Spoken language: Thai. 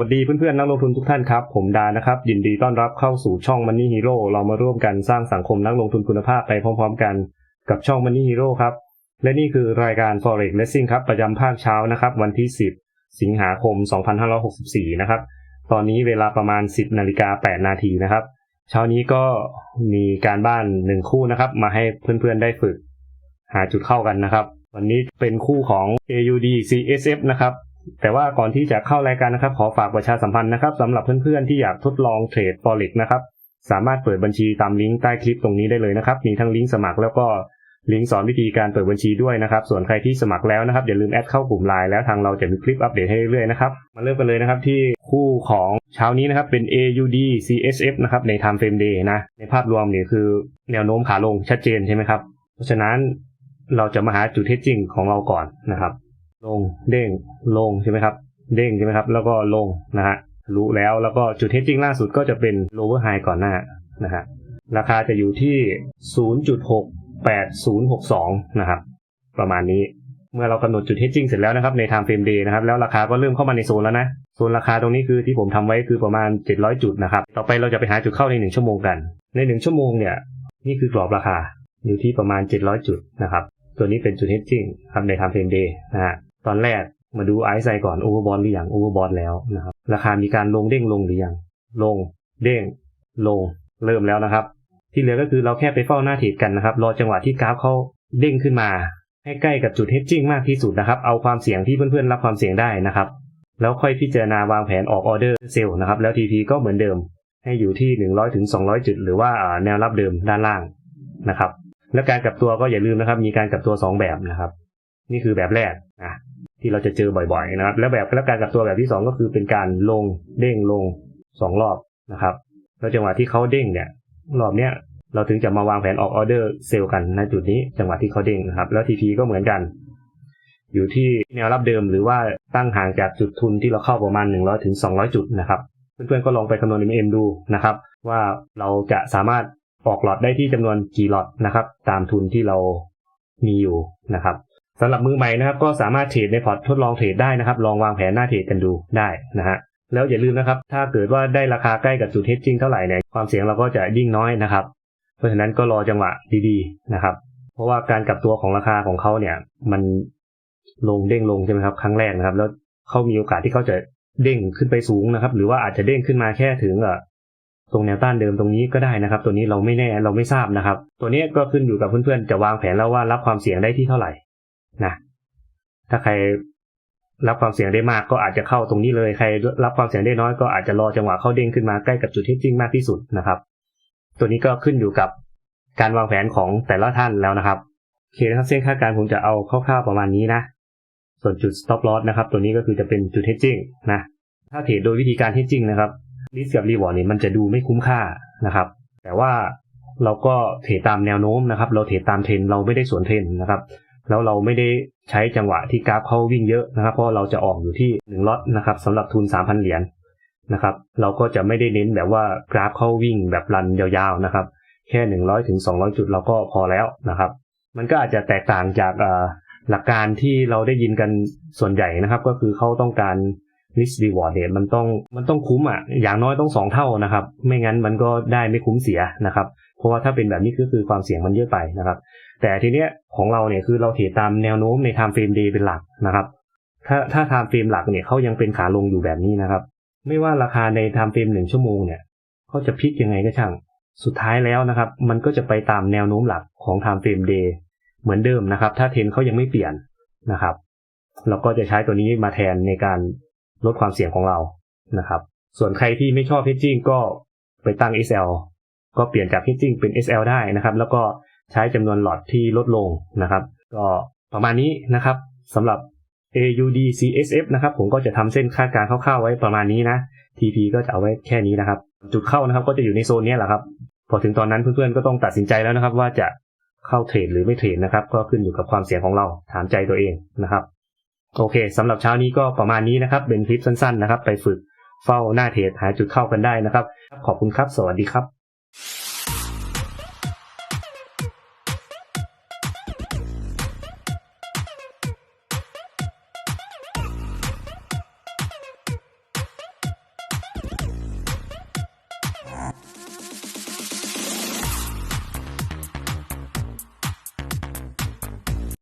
วัสดีเพื่อนๆนักลงทุนทุกท่านครับ ผมดานะครับ ยินดีต้อนรับเข้าสู่ช่อง Money Hero เรามาร่วมกันสร้างสังคมนักลงทุนคุณภาพไปพร้อมๆกันกับช่อง Money Hero ครับ และนี่คือรายการ Forex Lesson ครับ ประจำภาคเช้านะครับ วันที่ 10 สิงหาคม 2564 นะครับ ตอนนี้เวลาประมาณ 10นาฬิกา8นาทีนะครับ เช้านี้ก็มีการบ้านหนึ่งคู่นะครับ มาให้เพื่อนๆได้ฝึก หาจุดเข้ากันนะครับ วันนี้เป็นคู่ของ AUD CSF นะครับ แต่ว่าก่อนที่จะเข้ารายการนะครับ ขอฝากประชาสัมพันธ์นะครับสำหรับเพื่อนๆที่อยากทดลองเทรด Forex นะครับสามารถเปิดบัญชีตามลิงก์ใต้คลิปตรงนี้ได้เลยนะครับ มีทั้งลิงก์สมัครแล้วก็ลิงก์สอนวิธีการเปิดบัญชีด้วยนะครับ ส่วนใครที่สมัครแล้วนะครับอย่าลืมแอดเข้ากลุ่มไลน์แล้วทางเราจะมีคลิปอัปเดตให้เรื่อยๆนะครับมาเริ่มกันเลยนะครับที่คู่ของเช้านี้นะครับเป็น AUD CSF นะครับใน Time Frame Day นะในภาพรวมเนี่ยคือแนวโน้มขาลงชัดเจนใช่ไหมครับเพราะฉะนั้นเราจะมาหาจุดเทสจิ้งของเราก่อนนะครับ ลงเด้งลงใช่ไหมครับ เด้งใช่ไหมครับ แล้วก็ลงนะฮะรู้แล้วแล้วก็จุดเทสจิ้งล่าสุดก็จะเป็น lower high ก่อนหน้านะฮะราคาจะอยู่ที่ 0.68062 นะครับ ประมาณนี้ เมื่อเรากำหนดจุดเทสจิ้งเสร็จแล้วนะครับใน time frame day นะครับ แล้วราคาก็เริ่มเข้ามาในโซนแล้วนะ โซนราคาตรงนี้คือที่ผมทำไว้คือประมาณ 700 จุดนะครับ ต่อไปเราจะไปหาจุดเข้าใน 1 ชั่วโมงกัน ใน 1 ชั่วโมงเนี่ย นี่คือกรอบราคาอยู่ที่ประมาณ 700 จุดนะครับ ตัวนี้เป็นจุดเทสจิ้งครับใน time frame day นะฮะ ตอนแรกมาดูไอซ์ไซก่อนโอเวอร์บอลหรือยังโอเวอร์บอลแล้วนะครับ ราคามีการลงเด้งลงหรือยัง ลง เด้ง ลง เริ่มแล้วนะครับ ที่เหลือก็คือเราแค่ไปเฝ้าหน้าเทรดกันนะครับ รอจังหวะที่กราฟเขาเด้งขึ้นมา ให้ใกล้กับจุดเฮดจิ้งมากที่สุดนะครับ เอาความเสี่ยงที่เพื่อนๆรับความเสี่ยงได้นะครับ แล้วค่อยพิจารณาวางแผนออกออเดอร์เซลล์นะครับ แล้ว TP ก็เหมือนเดิม ให้อยู่ที่ 100ถึง200 จุด หรือว่าแนวรับเดิมด้านล่างนะครับ แล้วการกลับตัวก็อย่าลืมนะครับ มีการกลับตัว 2 แบบนะครับ นี่คือแบบแรกนะที่เราจะเจอบ่อยๆนะครับ แล้วแบบแล้วการกลับตัวแบบที่ 2 ก็คือเป็นการลงเด้งลง 2 รอบนะครับแล้วจังหวะที่เขาเด้งเนี่ยรอบเนี้ยเราถึงจะมาวางแผนออกออเดอร์เซลล์กันในจุดนี้จังหวะที่เขาเด้งนะครับ แล้วทีพีก็เหมือนกัน อยู่ที่แนวรับเดิมหรือว่าตั้งห่างจากจุดทุนที่เราเข้าประมาณ 100ถึง200 จุดนะครับเพื่อนๆก็ลองไปคำนวณ MM ดูนะครับ ว่าเราจะสามารถออกหลอดได้ที่จำนวนกี่หลอดนะครับ ตามทุนที่เรามีอยู่นะครับ สำหรับมือใหม่นะครับก็สามารถเทรดในพอร์ตทดลองเทรดได้นะครับ ลองวางแผนหน้าเทรดกันดูได้นะฮะแล้วอย่าลืมนะครับ ถ้าเกิดว่าได้ราคาใกล้กับจุดเทสจิ้งเท่าไหร่เนี่ยความเสี่ยงเราก็จะยิ่งน้อยนะครับ เพราะฉะนั้นก็รอจังหวะดีๆนะครับ เพราะว่าการกลับตัวของราคาของเขาเนี่ย มันลงเด้งลงใช่ไหมครับครั้งแรกนะครับ แล้วเขามีโอกาสที่เขาจะเด้งขึ้นไปสูงนะครับ หรือว่าอาจจะเด้งขึ้นมาแค่ถึงตรงแนวต้านเดิมตรงนี้ก็ได้นะครับ ตัวนี้เราไม่แน่เราไม่ทราบนะครับ ตัวนี้ก็ขึ้นอยู่กับเพื่อนๆจะวางแผนแล้วว่ารับความเสี่ยงได้ที่เท่าไหร่ นะถ้าใครรับความเสี่ยงได้มากก็อาจจะเข้าตรงนี้เลยใครรับความเสี่ยงได้น้อยก็อาจจะรอจังหวะเข้าเด้งขึ้นมาใกล้กับจุดที่จริงมากที่สุดนะครับ ตัวนี้ก็ขึ้นอยู่กับการวางแผนของแต่ละท่านแล้วนะครับโอเคนะครับเส้นค่าการผมจะเอาคร่าวๆประมาณนี้นะ ส่วนจุด stop loss นะครับ ตัวนี้ก็คือจะเป็นจุด hedging นะถ้าเทรดโดยวิธีการ hedging นะครับ risk กับ reward เนี่ยมันจะดูไม่คุ้มค่านะครับ แต่ว่าเราก็เทรดตามแนวโน้มนะครับ เราเทรดตามเทรนเราไม่ได้สวนเทรนนะครับ แล้วเราไม่ได้ใช้จังหวะที่กราฟเขาวิ่งเยอะนะครับ เพราะเราจะออกอยู่ที่1ล็อตนะครับสำหรับทุน 3,000 เหรียญนะครับ เราก็จะไม่ได้เน้นแบบว่ากราฟเขาวิ่งแบบรันยาวๆนะครับ แค่ 100ถึง200 จุดเราก็พอแล้วนะครับ มันก็อาจจะแตกต่างจากหลักการที่เราได้ยินกันส่วนใหญ่นะครับ ก็คือเขาต้องการ risk reward เนี่ยมันต้องมันต้องคุ้มอะอย่างน้อยต้องสองเท่านะครับ ไม่งั้นมันก็ได้ไม่คุ้มเสียนะครับเพราะว่าถ้าเป็นแบบนี้ก็คือความเสี่ยงมันเยอะไปนะครับ แต่ทีเนี้ยของเราเนี่ยคือเราเทรดตามแนวโน้มใน time frame day เป็นหลักนะครับถ้าถ้า time frame หลักเนี่ยเขายังเป็นขาลงอยู่แบบนี้นะครับ ไม่ว่าราคาใน time frame หนึ่งชั่วโมงเนี่ยเขาจะพลิกยังไงก็ช่าง สุดท้ายแล้วนะครับ มันก็จะไปตามแนวโน้มหลักของ time frame day เหมือนเดิมนะครับ ถ้าเทรนเขายังไม่เปลี่ยนนะครับ เราก็จะใช้ตัวนี้มาแทนในการลดความเสี่ยงของเรานะครับ ส่วนใครที่ไม่ชอบ hedging ก็ไปตั้ง SL ก็เปลี่ยนจาก hedging เป็น SL ได้นะครับ แล้วก็ใช้จำนวนหลอดที่ลดลงนะครับ ก็ประมาณนี้นะครับสำหรับ AUD CSF นะครับ ผมก็จะทำเส้นคาดการณ์คร่าวๆไว้ประมาณนี้นะ TP ก็จะเอาไว้แค่นี้นะครับ จุดเข้านะครับก็จะอยู่ในโซนนี้แหละครับ พอถึงตอนนั้นเพื่อนๆก็ต้องตัดสินใจแล้วนะครับ ว่าจะเข้าเทรดหรือไม่เทรดนะครับ ก็ขึ้นอยู่กับความเสี่ยงของเราถามใจตัวเองนะครับ โอเคสำหรับเช้านี้ก็ประมาณนี้นะครับ เป็นคลิปสั้นๆนะครับ ไปฝึกเฝ้าหน้าเทรดหาจุดเข้ากันได้นะครับ ขอบคุณครับ สวัสดีครับ